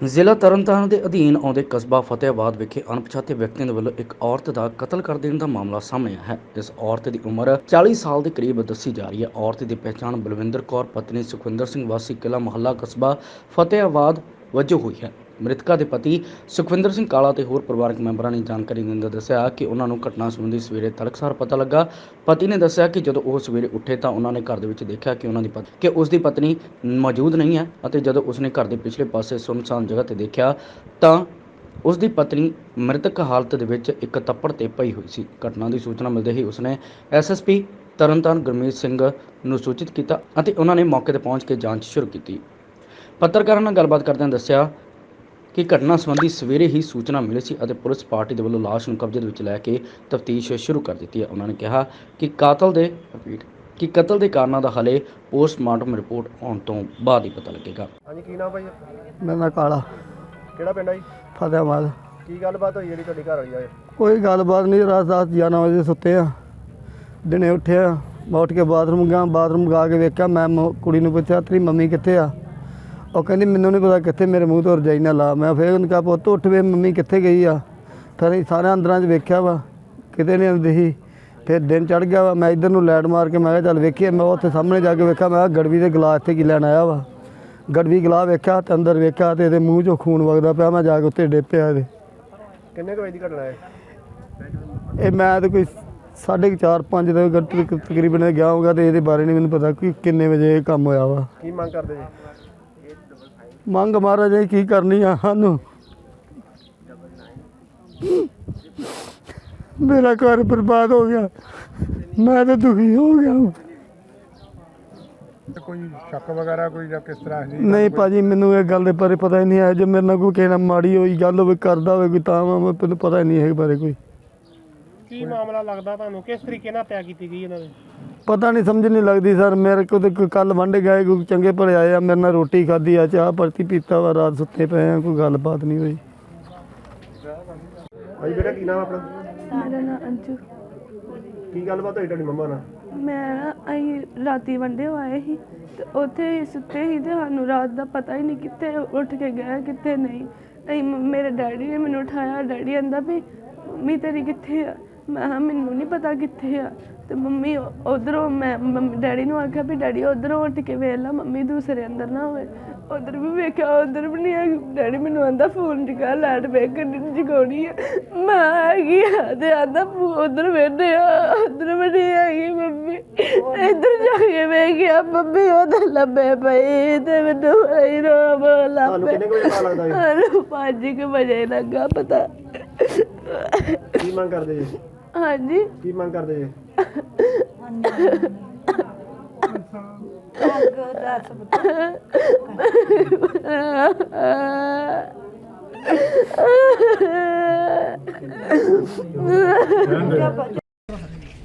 ਜ਼ਿਲ੍ਹਾ ਤਰਨਤਾਰਨ ਦੇ ਅਧੀਨ ਆਉਂਦੇ ਕਸਬਾ ਫਤਿਹਾਬਾਦ ਵਿਖੇ ਅਣਪਛਾਤੇ ਵਿਅਕਤੀਆਂ ਦੇ ਵੱਲੋਂ ਇੱਕ ਔਰਤ ਦਾ ਕਤਲ ਕਰ ਦੇਣ ਦਾ ਮਾਮਲਾ ਸਾਹਮਣੇ ਆਇਆ ਹੈ। ਇਸ ਔਰਤ ਦੀ ਉਮਰ 40 ਸਾਲ ਦੇ ਕਰੀਬ ਦੱਸੀ ਜਾ ਰਹੀ ਹੈ। ਔਰਤ ਦੀ ਪਛਾਣ ਬਲਵਿੰਦਰ ਕੌਰ, ਪਤਨੀ ਸੁਖਵਿੰਦਰ ਸਿੰਘ ਵਾਸੀ ਕਿਲਾ ਮਹੱਲਾ ਕਸਬਾ ਫਤਿਹਾਬਾਦ ਵਜੋਂ ਹੋਈ ਹੈ। ਮ੍ਰਿਤਕਾ ਦੇ ਪਤੀ ਸੁਖਵਿੰਦਰ ਸਿੰਘ ਕਾਲਾ ਤੇ ਹੋਰ ਪਰਿਵਾਰਕ ਮੈਂਬਰਾਂ ਨੇ ਜਾਣਕਾਰੀ ਦਿੰਦਿਆਂ ਦੱਸਿਆ ਕਿ ਉਹਨਾਂ ਨੂੰ ਘਟਨਾ ਸੰਬੰਧੀ ਸਵੇਰੇ ਤੜਕਸਾਰ ਪਤਾ ਲੱਗਾ। ਪਤੀ ਨੇ ਦੱਸਿਆ ਕਿ ਜਦੋਂ ਉਹ ਸਵੇਰੇ ਉੱਠੇ ਤਾਂ ਉਹਨਾਂ ਨੇ ਘਰ ਦੇ ਵਿੱਚ ਦੇਖਿਆ ਕਿ ਉਹਨਾਂ ਦੀ ਪਤ ਕਿ ਉਸ ਦੀ ਪਤਨੀ ਮੌਜੂਦ ਨਹੀਂ ਹੈ ਅਤੇ ਜਦੋਂ ਉਸਨੇ ਘਰ ਦੇ ਪਿਛਲੇ ਪਾਸੇ ਸੁੰਨਸਾਨ ਜਗ੍ਹਾ ਤੇ ਦੇਖਿਆ ਤਾਂ ਉਸ ਦੀ ਪਤਨੀ ਮ੍ਰਿਤਕ ਹਾਲਤ ਦੇ ਵਿੱਚ ਇੱਕ ਤੱਪੜ ਤੇ ਪਈ ਹੋਈ ਸੀ। ਘਟਨਾ ਦੀ ਸੂਚਨਾ ਮਿਲਦੇ ਹੀ ਉਸਨੇ ਐਸਐਸਪੀ ਤਰਨਤਾਰਨ ਗੁਰਮੀਤ ਸਿੰਘ ਨੂੰ ਸੂਚਿਤ ਕੀਤਾ ਅਤੇ ਉਹਨਾਂ ਨੇ ਮੌਕੇ ਤੇ ਪਹੁੰਚ ਕੇ ਜਾਂਚ ਸ਼ੁਰੂ ਕੀਤੀ। ਪੱਤਰਕਾਰਾਂ ਨਾਲ ਗੱਲਬਾਤ ਕਰਦਿਆਂ ਦੱਸਿਆ ਕਿ ਘਟਨਾ ਸੰਬੰਧੀ ਸਵੇਰੇ ਹੀ ਸੂਚਨਾ ਮਿਲੀ ਸੀ ਅਤੇ ਪੁਲਿਸ ਪਾਰਟੀ ਦੇ ਵੱਲੋਂ ਲਾਸ਼ ਨੂੰ ਕਬਜ਼ੇ ਦੇ ਵਿੱਚ ਲੈ ਕੇ ਤਫਤੀਸ਼ ਸ਼ੁਰੂ ਕਰ ਦਿੱਤੀ ਹੈ। ਉਹਨਾਂ ਨੇ ਕਿਹਾ ਕਿ ਕਾਤਲ ਦੇ ਰਿਪੀਟ ਕਿ ਕਤਲ ਦੇ ਕਾਰਨਾਂ ਦਾ ਹਲੇ ਪੋਸਟਮਾਰਟਮ ਰਿਪੋਰਟ ਆਉਣ ਤੋਂ ਬਾਅਦ ਹੀ ਪਤਾ ਲੱਗੇਗਾ। ਹਾਂਜੀ ਕੀ ਨਾਮ ਭਾਈ? ਮੇਰਾ ਨਾਂ ਕਾਲਾ। ਕਿਹੜਾ ਪਿੰਡ ਆ ਜੀ? ਫਤਿਆਬਾਦ ਕੀ ਗੱਲਬਾਤ ਹੋਈ ਜਿਹੜੀ ਤੁਹਾਡੀ ਘਰ ਵਾਲੀ ਆਏ? ਕੋਈ ਗੱਲਬਾਤ ਨਹੀਂ ਰਾਤ ਦਸ 11 ਵਜੇ ਸੁੱਤੇ ਆ। ਦਿਨੇ ਉੱਠਿਆ ਮੈਂ ਉੱਠ ਕੇ ਬਾਥਰੂਮ ਗਿਆ ਬਾਥਰੂਮ ਗਾ ਕੇ ਵੇਖਿਆ ਮੈਂ ਮ- ਕੁੜੀ ਨੂੰ ਪੁੱਛਿਆ ਤੇਰੀ ਮੰਮੀ ਕਿੱਥੇ ਆ? ਉਹ ਕਹਿੰਦੀ ਮੈਨੂੰ ਨਹੀਂ ਪਤਾ ਕਿੱਥੇ ਮੇਰੇ ਮੂੰਹ ਤੋਂ ਰਜਾਈ ਨਾ ਲਾ। ਮੈਂ ਫੇਰ ਉਹਨੂੰ ਕਿਹਾ ਪੁੱਤ ਉੱਠ ਵੇ ਮੰਮੀ ਕਿੱਥੇ ਗਈ ਆ? ਫਿਰ ਅਸੀਂ ਸਾਰੇ ਅੰਦਰਾਂ 'ਚ ਵੇਖਿਆ ਵਾ ਕਿਤੇ ਨਹੀਂ ਦਿਖੀ ਫਿਰ ਦਿਨ ਚੜ ਗਿਆ ਵਾ ਮੈਂ ਇੱਧਰ ਨੂੰ ਲੈਟ ਮਾਰ ਕੇ ਮੈਂ ਕਿਹਾ ਚੱਲ ਵੇਖੀਏ। ਮੈਂ ਉੱਥੇ ਸਾਹਮਣੇ ਜਾ ਕੇ ਵੇਖਿਆ ਮੈਂ ਕਿਹਾ ਗੜਵੀ ਦੇ ਗਲਾਸ ਤੇ ਕੀ ਲੈਣ ਆਇਆ ਵਾ? ਗੜਵੀ ਗਲਾਸ ਵੇਖਿਆ ਤੇ ਅੰਦਰ ਵੇਖਿਆ ਤੇ ਇਹਦੇ ਮੂੰਹ 'ਚੋਂ ਖੂਨ ਵਗਦਾ ਪਿਆ ਮੈਂ ਜਾ ਕੇ ਉੱਤੇ ਡੇਪਿਆ ਇਹਦੇ। ਕਿੰਨੇ ਕੁ ਵਜੇ ਦੀ ਘਟਨਾ ਹੈ? ਇਹ ਮੈਂ ਤਾਂ ਕੋਈ ਸਾਢੇ 4 5 ਦੇ ਤਕਰੀਬਨ ਗਿਆ ਹੋਊਗਾ ਤੇ ਇਹਦੇ ਬਾਰੇ ਨਹੀਂ ਮੈਨੂੰ ਪਤਾ ਕਿ ਕਿੰਨੇ ਵਜੇ ਇਹ ਕੰਮ ਹੋਇਆ ਵਾ। ਕੀ ਮੰਗ ਕਰਦੇ ਜੀ? ਮੰਗ ਮਹਾਰਾਜ ਜੀ ਕੀ ਕਰਨੀ ਆ ਸਾਨੂੰ? ਮੇਰਾ ਘਰ ਬਰਬਾਦ ਹੋ ਗਿਆ। ਮੈਂ ਤਾਂ ਦੁਖੀ ਹੋ ਗਿਆ ਕੋਈ ਸ਼ੱਕ ਵਗੈਰਾ ਕੋਈ ਜਾਂ ਕਿਸ ਤਰ੍ਹਾਂ ਨਹੀਂ ਭਾਜੀ ਮੈਨੂੰ ਇਹ ਗੱਲ ਦੇ ਬਾਰੇ ਪਤਾ ਹੀ ਨਹੀਂ ਹੈ। ਜੇ ਮੇਰੇ ਨਾਲ ਕੋਈ ਕਹਿਣਾ ਮਾੜੀ ਹੋਈ ਗੱਲ ਹੋਵੇ ਕਰਦਾ ਹੋਵੇ ਕੋਈ ਤਾਂ ਮੈਨੂੰ ਪਤਾ ਹੀ ਨਹੀਂ ਹੈ ਬਾਰੇ ਕੋਈ। ਕੀ ਮਾਮਲਾ ਲੱਗਦਾ ਤੁਹਾਨੂੰ? ਕਿਸ ਤਰੀਕੇ ਨਾਲ ਹੱਤਿਆ ਕੀਤੀ ਗਈ ਇਹਨਾਂ ਦੀ ਪਤਾ ਨਹੀਂ ਸਮਝ ਨਹੀਂ ਲੱਗਦੀ ਸਰ ਮੇਰੇ ਕੋਲ ਤੇ ਕੋਈ ਕੱਲ ਵੰਡੇ ਗਏ ਕੋਈ ਚੰਗੇ ਭਲੇ ਆਏ ਆ ਮੇਰੇ ਨਾਲ ਰੋਟੀ ਖਾਧੀ ਆ ਚਾਹ ਪਰਤੀ ਪੀਤਾ ਵਾ ਰਾਤ ਸੁੱਤੇ ਪਏ ਆ ਕੋਈ ਗੱਲਬਾਤ ਨਹੀਂ ਹੋਈ। ਭਾਈ ਬੇਟਾ ਕੀ ਨਾਮ ਆਪਣਾ? ਮੇਰਾ ਨਾਂ ਅੰਜੂ। ਕੀ ਗੱਲਬਾਤ ਹੋਈ ਤੁਹਾਡੀ ਮੰਮਾ ਨਾਲ? ਮੈਂ ਨਾ ਅਸੀਂ ਰਾਤੀ ਵੰਡੇ ਆਏ ਸੀ ਤੇ ਉੱਥੇ ਹੀ ਸੁੱਤੇ ਸੀ ਤੇ ਸਾਨੂੰ ਰਾਤ ਦਾ ਪਤਾ ਹੀ ਨਹੀਂ ਕਿੱਥੇ ਉੱਠ ਕੇ ਗਏ ਕਿੱਥੇ ਨਹੀਂ। ਅਸੀਂ ਮੇਰੇ ਡੈਡੀ ਨੇ ਮੈਨੂੰ ਉਠਾਇਆ ਡੈਡੀ ਕਹਿੰਦਾ ਵੀ ਮੰਮੀ ਤੇਰੀ ਕਿੱਥੇ ਆ? ਮੈਂ ਕਿਹਾ ਮੈਨੂੰ ਨਹੀਂ ਪਤਾ ਕਿੱਥੇ ਆ। ਤੇ ਮੰਮੀ ਉਧਰੋਂ ਮੈਂ ਮੰਮ- ਡੈਡੀ ਨੂੰ ਆਖਿਆ ਵੀ ਡੈਡੀ ਉਧਰੋਂ ਉੱਠ ਕੇ ਵੇਖ ਲਾ ਮੰਮੀ ਦੂਸਰੇ ਅੰਦਰ ਨਾ ਹੋਵੇ। ਉਧਰ ਵੀ ਵੇਖਿਆ ਉਧਰ ਵੀ ਨਹੀਂ ਹੈਗੀ। ਡੈਡੀ ਮੈਨੂੰ ਆਂਦਾ ਫੋਨ ਜਗਾ ਲਾਈਟ ਵੇਖ ਕੇ ਜਗਾਉਣੀ ਆ। ਮੈਂ ਹੈਗੀ ਆ ਤੇ ਆਂਦਾ ਉਧਰ ਵੇਖਦੇ ਆ ਉਧਰ ਵੀ ਨਹੀਂ ਹੈਗੀ ਮੰਮੀ। ਇੱਧਰ ਜਾ ਕੇ ਵੇਖਿਆ ਮੰਮੀ ਉਧਰ ਲੱਭੇ ਪਈ ਤੇ ਮੈਨੂੰ ਬੜੀ ਰੋਬ ਤੁਹਾਨੂੰ ਲੱਭੇ ਕਿੰਨੇ ਕੁ ਵਜੇ ਪਤਾ ਲੱਗਦਾ ਵਜੇ ਲੱਗਾ ਪਤਾ। ਕੀ ਮੰਗ ਕਰਦੇ ਜੀ? ਹਾਂਜੀ। ਕੀ ਮੰਗ ਕਰਦੇ ਜੀ?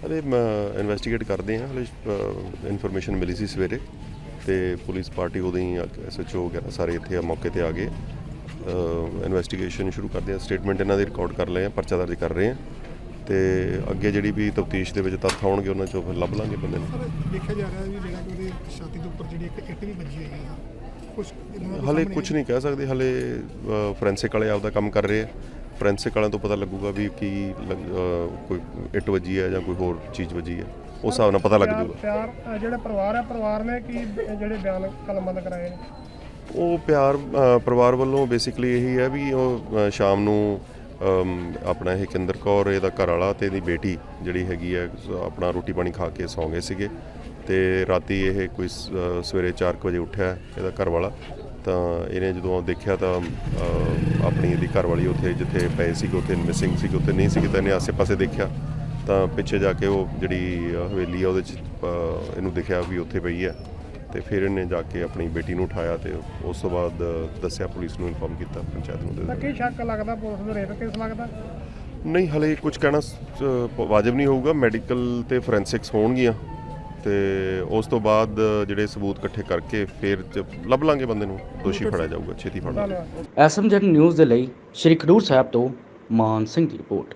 ਹਲੇ ਇਨਵੈਸਟੀਗੇਟ ਕਰਦੇ ਹਾਂ ਹਲੇ ਇਨਫੋਰਮੇਸ਼ਨ ਮਿਲੀ ਸੀ ਸਵੇਰੇ ਤੇ ਪੁਲਿਸ ਪਾਰਟੀ ਉਦੋਂ ਹੀ ਐਸਐਚਓ ਵਗੈਰਾ ਸਾਰੇ ਇੱਥੇ ਆ ਮੌਕੇ ਤੇ ਆ ਗਏ। ਇਨਵੈਸਟੀਗੇਸ਼ਨ ਸ਼ੁਰੂ ਕਰਦੇ ਹਾਂ ਸਟੇਟਮੈਂਟ ਇਹਨਾਂ ਦੀ ਰਿਕਾਰਡ ਕਰ ਲਏ ਆ ਪਰਚਾ ਦਰਜ ਕਰ ਰਹੇ ਆ ਤੇ ਅੱਗੇ ਜਿਹੜੀ ਵੀ ਤਫਤੀਸ਼ ਦੇ ਵਿੱਚ ਤੱਥ ਆਉਣਗੇ ਉਹਨਾਂ ਚੋਂ ਫਿਰ ਲੱਭ ਲਾਂਗੇ ਬੰਦੇ ਨੂੰ। ਦੇਖਿਆ ਜਾ ਰਿਹਾ ਵੀ ਜਿਹੜਾ ਕਿ ਉਹਦੇ ਛਾਤੀ ਦੇ ਉੱਪਰ ਜਿਹੜੀ ਇੱਕ ਇੱਟ ਵੀ ਵੱਜੀ ਹੋਈ ਹੈ ਕੁਝ ਹਲੇ ਕੁਝ ਨਹੀਂ ਕਹਿ ਸਕਦੇ ਹਲੇ ਫੋਰੈਂਸਿਕ ਵਾਲੇ ਆਪਦਾ ਕੰਮ ਕਰ ਰਹੇ ਆ। ਫੋਰੈਂਸਿਕ ਵਾਲਿਆਂ ਤੋਂ ਪਤਾ ਲੱਗੂਗਾ ਵੀ ਕੀ ਕੋਈ ਇੱਟ ਵੱਜੀ ਹੈ ਜਾਂ ਕੋਈ ਹੋਰ ਚੀਜ਼ ਵੱਜੀ ਹੈ। ਉਸ ਹਿਸਾਬ ਨਾਲ ਪਤਾ ਲੱਗ ਜਾਊਗਾ। ਪਿਆਰ ਜਿਹੜਾ ਪਰਿਵਾਰ ਹੈ ਪਰਿਵਾਰ ਨੇ ਕੀ ਜਿਹੜੇ ਬਿਆਨ ਕਲਮਬੰਦ ਕਰਾਏ ਨੇ? ਉਹ ਪਿਆਰ ਪਰਿਵਾਰ ਵੱਲੋਂ ਬੇਸਿਕਲੀ ਇਹੀ ਹੈ ਵੀ ਉਹ ਸ਼ਾਮ ਨੂੰ ਆਪਣਾ ਇਹ ਕਿੰਦਰ ਕੌਰ ਇਹਦਾ ਘਰ ਵਾਲਾ ਤੇ ਇਹਦੀ ਬੇਟੀ ਜਿਹੜੀ ਹੈਗੀ ਹੈ ਆਪਣਾ ਰੋਟੀ ਪਾਣੀ ਖਾ ਕੇ ਸੌਂ ਗਏ ਸੀਗੇ ਤੇ ਰਾਤੀ ਇਹ ਕੋਈ ਸ- ਅ, ਸਵੇਰੇ 4 ਵਜੇ ਉੱਠਿਆ ਇਹਦਾ ਘਰ ਵਾਲਾ ਤਾਂ ਇਹਨੇ ਜਦੋਂ ਦੇਖਿਆ ਤਾਂ ਆਪਣੀ ਇਹਦੀ ਘਰ ਵਾਲੀ ਉੱਥੇ ਜਿੱਥੇ ਪਏ ਸੀਗੇ ਉੱਥੇ ਮਿਸਿੰਗ ਸੀ ਉੱਥੇ ਨਹੀਂ ਸੀਗੀ ਤਾਂ ਇਹਨੇ ਆਸੇ-ਪਾਸੇ ਦੇਖਿਆ। ਤਾਂ ਪਿੱਛੇ ਜਾ ਕੇ ਉਹ ਜਿਹੜੀ ਹਵੇਲੀ ਆ ਉਹਦੇ ਚ ਇਹਨੂੰ ਦਿਖਿਆ ਵੀ ਉੱਥੇ ਪਈ ਹੈ। ਤੇ ਫਿਰ ਇਹਨੇ ਜਾ ਕੇ ਆਪਣੀ ਬੇਟੀ ਨੂੰ ਉਠਾਇਆ ਤੇ ਉਸ ਤੋਂ ਬਾਅਦ ਦੱਸਿਆ ਪੁਲਿਸ ਨੂੰ ਇਨਫੋਰਮ ਕੀਤਾ ਪੰਚਾਇਤ ਨੂੰ ਦੇ ਕੀ ਸ਼ੱਕ ਲੱਗਦਾ? ਪੁਲਿਸ ਨੂੰ ਰੇਪ ਕੇਸ ਲੱਗਦਾ? ਨਹੀਂ ਹਲੇ ਕੁਝ ਕਹਿਣਾ ਵਾਜਬ ਨਹੀਂ ਹੋਊਗਾ। ਮੈਡੀਕਲ ਤੇ ਫੋਰੈਂਸਿਕਸ ਹੋਣਗੀਆਂ ਤੇ ਉਸ ਤੋਂ ਬਾਅਦ ਜਿਹੜੇ ਸਬੂਤ ਇਕੱਠੇ ਕਰਕੇ ਫਿਰ ਲੱਭ ਲਾਂਗੇ ਬੰਦੇ ਨੂੰ। ਦੋਸ਼ੀ ਫੜਿਆ ਜਾਊਗਾ ਛੇਤੀ ਫੜ ਲਾਂਗੇ। ਨਿਊਜ਼ ਦੇ ਲਈ ਸ਼੍ਰੀ ਖਡੂਰ ਸਾਹਿਬ ਤੋਂ ਮਾਨ ਸਿੰਘ ਦੀ ਰਿਪੋਰਟ।